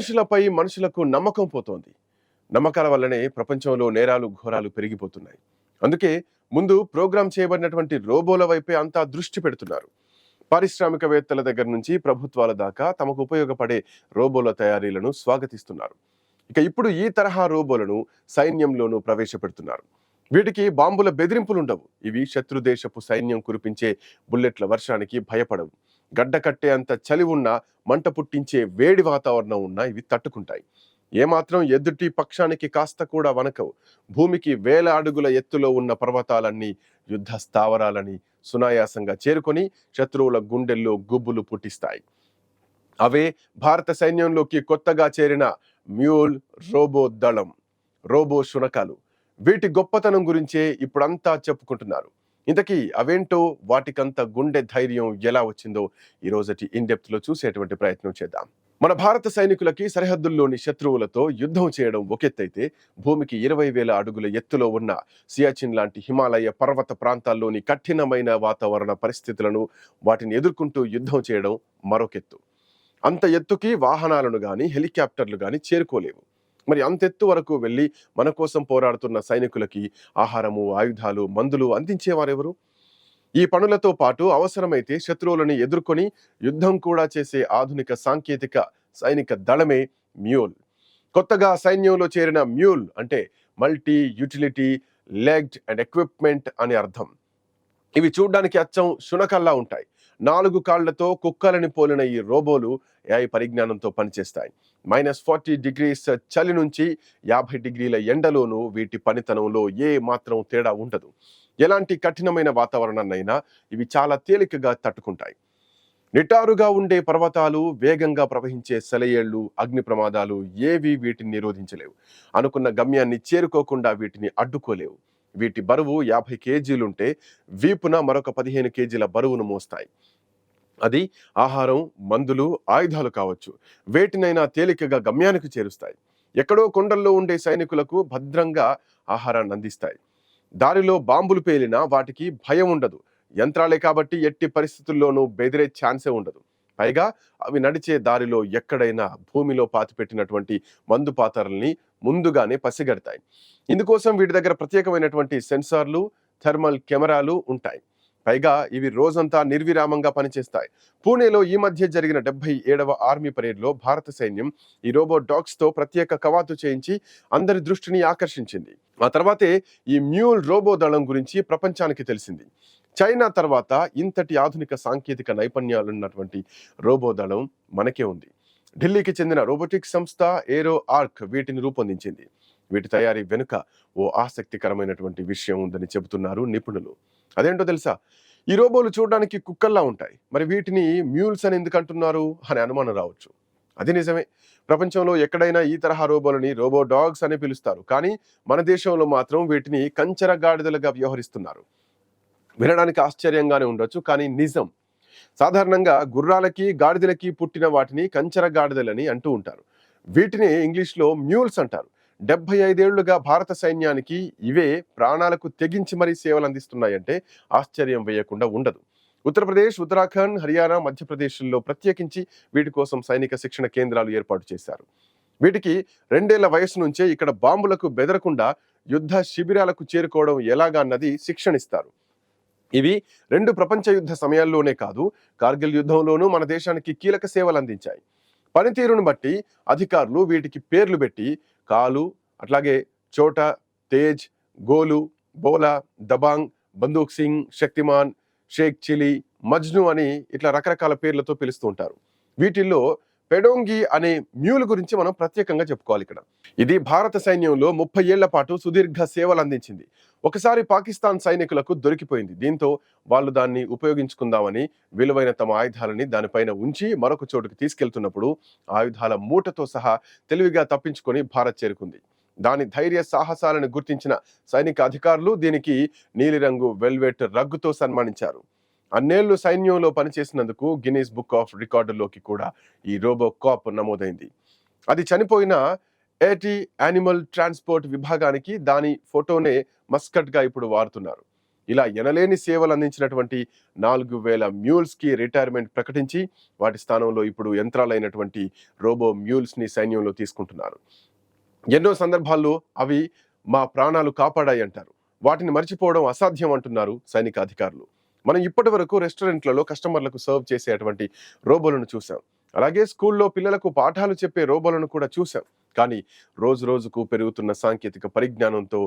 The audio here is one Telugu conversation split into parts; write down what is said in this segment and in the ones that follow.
మనుషులపై మనుషులకు నమ్మకం పోతోంది. నమ్మకాల వల్లనే ప్రపంచంలో నేరాలు ఘోరాలు పెరిగిపోతున్నాయి. అందుకే ముందు ప్రోగ్రాం చేయబడినటువంటి రోబోల వైపే అంతా దృష్టి పెడుతున్నారు. పారిశ్రామికవేత్తల దగ్గర నుంచి ప్రభుత్వాల దాకా తమకు ఉపయోగపడే రోబోల తయారీలను స్వాగతిస్తున్నారు. ఇక ఇప్పుడు ఈ తరహా రోబోలను సైన్యంలోనూ ప్రవేశపెడుతున్నారు. వీటికి బాంబుల బెదిరింపులుండవు. ఇవి శత్రు దేశపు సైన్యం కురిపించే బుల్లెట్ల వర్షానికి భయపడవు. గడ్డ కట్టే అంత చలి ఉన్నా మంట పుట్టించే వేడి వాతావరణం ఉన్నా ఇవి తట్టుకుంటాయి. ఏమాత్రం ఎదుటి పక్షానికి కాస్త కూడా వనకవు భూమికి వేల అడుగుల ఎత్తులో ఉన్న పర్వతాలన్నీ యుద్ధ స్థావరాలని సునాయాసంగా చేరుకొని శత్రువుల గుండెల్లో గుబ్బులు పుట్టిస్తాయి. అవే భారత సైన్యంలోకి కొత్తగా చేరిన మ్యూల్ రోబో దళం రోబో శునకాలు. వీటి గొప్పతనం గురించే ఇప్పుడంతా చెప్పుకుంటున్నారు. ఇంతకీ అవేంటో? వాటికంత గుండె ధైర్యం ఎలా వచ్చిందో? ఈ రోజటి ఇన్లో చూసేటువంటి ప్రయత్నం చేద్దాం. మన భారత సైనికులకి సరిహద్దుల్లోని శత్రువులతో యుద్ధం చేయడం ఒకెత్తైతే భూమికి ఇరవై వేల అడుగుల ఎత్తులో ఉన్న సియాచిన్ లాంటి హిమాలయ పర్వత ప్రాంతాల్లోని కఠినమైన వాతావరణ పరిస్థితులను వాటిని ఎదుర్కొంటూ యుద్ధం చేయడం మరొకెత్తు. అంత ఎత్తుకి వాహనాలను గాని హెలికాప్టర్లు గాని చేరుకోలేవు. మరి అంతెత్తు వరకు వెళ్ళి మన కోసం పోరాడుతున్న సైనికులకి ఆహారము ఆయుధాలు మందులు అందించేవారెవరు? ఈ పనులతో పాటు అవసరమైతే శత్రువులను ఎదుర్కొని యుద్ధం కూడా చేసే ఆధునిక సాంకేతిక సైనిక దళమే మ్యూల్. కొత్తగా సైన్యంలో చేరిన మ్యూల్ అంటే multi utility legged and equipment అని అర్థం. ఇవి చూడ్డానికి అచ్చం శునకల్లా ఉంటాయి. నాలుగు కాళ్ళతో కుక్కలని పోలిన ఈ రోబోలు ఏఐ పరిజ్ఞానంతో పనిచేస్తాయి. మైనస్ ఫార్టీ డిగ్రీస్ చలి నుంచి యాభై డిగ్రీల ఎండలోనూ వీటి పనితనంలో ఏ మాత్రం తేడా ఉండదు. ఎలాంటి కఠినమైన వాతావరణాన్నైనా ఇవి చాలా తేలికగా తట్టుకుంటాయి. నిటారుగా ఉండే పర్వతాలు వేగంగా ప్రవహించే సెలయేళ్ళు అగ్ని ప్రమాదాలు ఏవి వీటిని నిరోధించలేవు. అనుకున్న గమ్యాన్ని చేరుకోకుండా వీటిని అడ్డుకోలేవు. వీటి బరువు యాభై కేజీలుంటే వీపున మరొక పదిహేను కేజీల బరువును మోస్తాయి. అది ఆహారం మందులు ఆయుధాలు కావచ్చు. వేటినైనా తేలికగా గమ్యానికి చేరుస్తాయి. ఎక్కడో కొండల్లో ఉండే సైనికులకు భద్రంగా ఆహారాన్ని అందిస్తాయి. దారిలో బాంబులు పేలినా వాటికి భయం ఉండదు. యంత్రాలే కాబట్టి ఎట్టి పరిస్థితుల్లోనూ బెదిరే ఛాన్సే ఉండదు. పైగా అవి నడిచే దారిలో ఎక్కడైనా భూమిలో పాతిపెట్టినటువంటి మందు పాత్రల్ని ముందుగానే పసిగడతాయి. ఇందుకోసం వీటి దగ్గర ప్రత్యేకమైనటువంటి సెన్సార్లు థర్మల్ కెమెరాలు ఉంటాయి. పైగా ఇవి రోజంతా నిర్విరామంగా పనిచేస్తాయి. పూణేలో ఈ మధ్య జరిగిన డెబ్బై ఏడవ ఆర్మీ పరేడ్లో భారత సైన్యం ఈ రోబో డాగ్స్తో ప్రత్యేక కవాతు చేయించి అందరి దృష్టిని ఆకర్షించింది. ఆ తర్వాతే ఈ మ్యూల్ రోబో దళం గురించి ప్రపంచానికి తెలిసింది. చైనా తర్వాత ఇంతటి ఆధునిక సాంకేతిక నైపుణ్యాలున్నటువంటి రోబో దళం మనకే ఉంది. ఢిల్లీకి చెందిన రోబోటిక్స్ సంస్థ ఏరో ఆర్క్ వీటిని రూపొందించింది. వీటి తయారీ వెనుక ఓ ఆసక్తికరమైనటువంటి విషయం ఉందని చెబుతున్నారు నిపుణులు. అదేంటో తెలుసా? ఈ రోబోలు చూడడానికి కుక్కల్లా ఉంటాయి. మరి వీటిని మ్యూల్స్ అని ఎందుకు అంటున్నారు? అనే అనుమానం రావచ్చు. అది నిజమే. ప్రపంచంలో ఎక్కడైనా ఈ తరహా రోబోలని రోబో డాగ్స్ అని పిలుస్తారు. కానీ మన దేశంలో మాత్రం వీటిని కంచర గాడిదలుగా వ్యవహరిస్తున్నారు. వినడానికి ఆశ్చర్యంగానే ఉండొచ్చు కానీ నిజం సాధారణంగా గుర్రాలకి గాడిదలకి పుట్టిన వాటిని కంచర గాడిదలని అంటూ ఉంటారు. వీటిని ఇంగ్లీష్లో మ్యూల్స్ అంటారు. డెబ్బై ఐదేళ్ళుగా భారత సైన్యానికి ఇవే ప్రాణాలకు తెగించి మరీ సేవలు అందిస్తున్నాయంటే ఆశ్చర్యం వేయకుండా ఉండదు. ఉత్తరప్రదేశ్ ఉత్తరాఖండ్ హర్యానా మధ్యప్రదేశ్లో ప్రత్యేకించి వీటి కోసం సైనిక శిక్షణ కేంద్రాలు ఏర్పాటు చేశారు. వీటికి రెండేళ్ళ వయసు నుంచే ఇక్కడ బాంబులకు బెదరకుండా యుద్ధ శిబిరాలకు చేరుకోవడం ఎలాగా అన్నది శిక్షణిస్తారు. ఇవి రెండు ప్రపంచ యుద్ధ సమయాల్లోనే కాదు కార్గిల్ యుద్ధంలోనూ మన దేశానికి కీలక సేవలు అందించాయి. పనితీరును బట్టి అధికారులు వీటికి పేర్లు పెట్టి కాలు అట్లాగే చోట తేజ్ గోలు బోలా దబాంగ్ బందూక్ సింగ్ శక్తిమాన్ షేక్ చిలి మజ్ను అని ఇట్లా రకరకాల పేర్లతో పిలుస్తూ ఉంటారు. వీటిల్లో పెడోంగి అనే మ్యూల్ గురించి మనం ప్రత్యేకంగా చెప్పుకోవాలి ఇక్కడ. ఇది భారత సైన్యంలో ముప్పై ఏళ్ళ పాటు సుదీర్ఘ సేవలు అందించింది. ఒకసారి పాకిస్తాన్ సైనికులకు దొరికిపోయింది. దీంతో వాళ్ళు దాన్ని ఉపయోగించుకుందామని విలువైన తమ ఆయుధాలని దానిపైన ఉంచి మరొక చోటుకు తీసుకెళ్తున్నప్పుడు ఆయుధాల మూటతో సహా తెలివిగా తప్పించుకొని భారత్ చేరుకుంది. దాని ధైర్య సాహసాలను గుర్తించిన సైనిక అధికారులు దీనికి నీలిరంగు వెల్వెట్ రగ్గుతో సన్మానించారు. అన్నేళ్ళు సైన్యంలో పనిచేసినందుకు గిన్నీస్ బుక్ ఆఫ్ రికార్డులోకి కూడా ఈ రోబో కాప్ నమోదైంది. అది చనిపోయిన ఏటీ యానిమల్ ట్రాన్స్పోర్ట్ విభాగానికి దాని ఫోటోనే మస్కట్గా ఇప్పుడు వాడుతున్నారు. ఇలా ఎనలేని సేవలు అందించినటువంటి నాలుగు వేల మ్యూల్స్కి రిటైర్మెంట్ ప్రకటించి వాటి స్థానంలో ఇప్పుడు యంత్రాలైనటువంటి రోబో మ్యూల్స్ని సైన్యంలో తీసుకుంటున్నారు. ఎన్నో సందర్భాల్లో అవి మా ప్రాణాలు కాపాడాయి అంటారు వాటిని మర్చిపోవడం అసాధ్యం అంటున్నారు సైనిక అధికారులు. మనం ఇప్పటి వరకు రెస్టారెంట్లలో కస్టమర్లకు సర్వ్ చేసేటువంటి రోబోలను చూసాం. అలాగే స్కూల్లో పిల్లలకు పాఠాలు చెప్పే రోబోలను కూడా చూసాం. కానీ రోజు రోజుకు పెరుగుతున్న సాంకేతిక పరిజ్ఞానంతో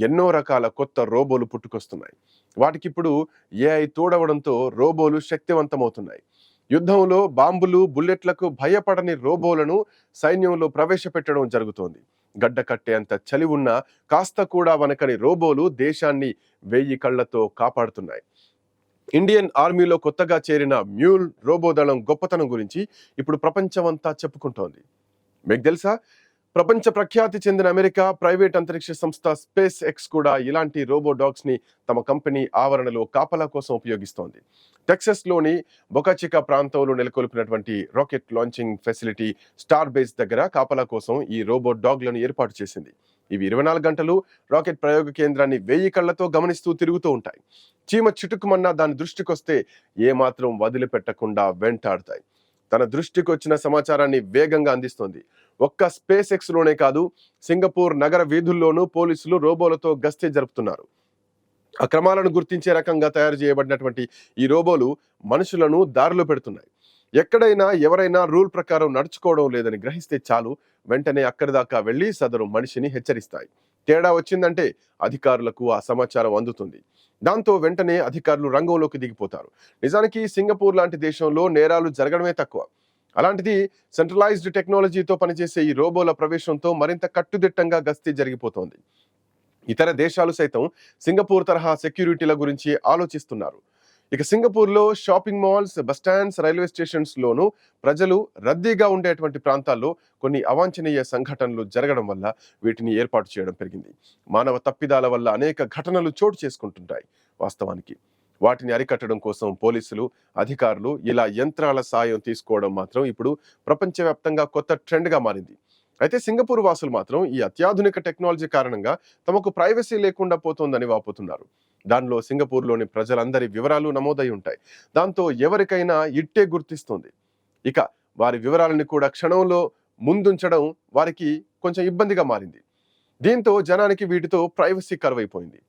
ఎన్నో రకాల కొత్త రోబోలు పుట్టుకొస్తున్నాయి. వాటికి ఇప్పుడు ఏఐ తోడవడంతో రోబోలు శక్తివంతమవుతున్నాయి. యుద్ధంలో బాంబులు బుల్లెట్లకు భయపడని రోబోలను సైన్యంలో ప్రవేశపెట్టడం జరుగుతోంది. గడ్డ కట్టేంత చలి ఉన్నా కాస్త కూడా వనకని రోబోలు దేశాన్ని వెయ్యి కళ్ళతో కాపాడుతున్నాయి. ఇండియన్ ఆర్మీలో కొత్తగా చేరిన మ్యూల్ రోబో దళం గొప్పతనం గురించి ఇప్పుడు ప్రపంచమంతా చెప్పుకుంటోంది. మీకు తెలుసా? ప్రపంచ ప్రఖ్యాతి చెందిన అమెరికా ప్రైవేట్ అంతరిక్ష సంస్థ స్పేస్ ఎక్స్ కూడా ఇలాంటి రోబో డాగ్స్ని తమ కంపెనీ ఆవరణలో కాపలా కోసం ఉపయోగిస్తోంది. టెక్సస్లోని బొకాచికా ప్రాంతంలో నెలకొల్పినటువంటి rocket launching facility star base దగ్గర కాపలా కోసం ఈ రోబో డాగ్లను ఏర్పాటు చేసింది. ఇవి ఇరవై నాలుగు గంటలు రాకెట్ ప్రయోగ కేంద్రాన్ని వెయ్యి కళ్ళతో గమనిస్తూ తిరుగుతూ ఉంటాయి. చీమ చిటుకుమన్నా దాని దృష్టికొస్తే ఏమాత్రం వదిలిపెట్టకుండా వెంటాడతాయి. తన దృష్టికి వచ్చిన సమాచారాన్ని వేగంగా అందిస్తోంది. ఒక్క స్పేస్ ఎక్స్లోనే కాదు సింగపూర్ నగర వీధుల్లోనూ పోలీసులు రోబోలతో గస్తీ జరుపుతున్నారు. అక్రమాలను గుర్తించే రకంగా తయారు చేయబడినటువంటి ఈ రోబోలు మనుషులను దారిలో పెడుతున్నాయి. ఎక్కడైనా ఎవరైనా రూల్ ప్రకారం నడుచుకోవడం లేదని గ్రహిస్తే చాలు వెంటనే అక్కడి దాకా వెళ్ళి సదరు మనిషిని హెచ్చరిస్తాయి. తేడా వచ్చిందంటే అధికారులకు ఆ సమాచారం అందుతుంది. దాంతో వెంటనే అధికారులు రంగంలోకి దిగిపోతారు. నిజానికి సింగపూర్ లాంటి దేశంలో నేరాలు జరగడమే తక్కువ. అలాంటిది సెంట్రలైజ్డ్ టెక్నాలజీతో పనిచేసే ఈ రోబోల ప్రవేశంతో మరింత కట్టుదిట్టంగా గస్తీ జరిగిపోతోంది. ఇతర దేశాలు సైతం సింగపూర్ తరహా సెక్యూరిటీల గురించి ఆలోచిస్తున్నారు. ఇక సింగపూర్లో shopping malls bus stands railway స్టేషన్స్లోనూ ప్రజలు రద్దీగా ఉండేటువంటి ప్రాంతాల్లో కొన్ని అవాంఛనీయ సంఘటనలు జరగడం వల్ల వీటిని ఏర్పాటు చేయడం పెరిగింది. మానవ తప్పిదాల వల్ల అనేక ఘటనలు చోటు చేసుకుంటుంటాయి వాస్తవానికి. వాటిని అరికట్టడం కోసం పోలీసులు అధికారులు ఇలా యంత్రాల సాయం తీసుకోవడం మాత్రం ఇప్పుడు ప్రపంచవ్యాప్తంగా కొత్త ట్రెండ్గా మారింది. అయితే సింగపూర్ వాసులు మాత్రం ఈ అత్యాధునిక టెక్నాలజీ కారణంగా తమకు ప్రైవసీ లేకుండా పోతోందని వాపోతున్నారు. దానిలో సింగపూర్లోని ప్రజలందరి వివరాలు నమోదై ఉంటాయి. దాంతో ఎవరికైనా ఇట్టే గుర్తిస్తుంది. ఇక వారి వివరాలను కూడా క్షణంలో ముందుంచడం వారికి కొంచెం ఇబ్బందిగా మారింది. దీంతో జనానికి వీటితో ప్రైవసీ కరువైపోయింది.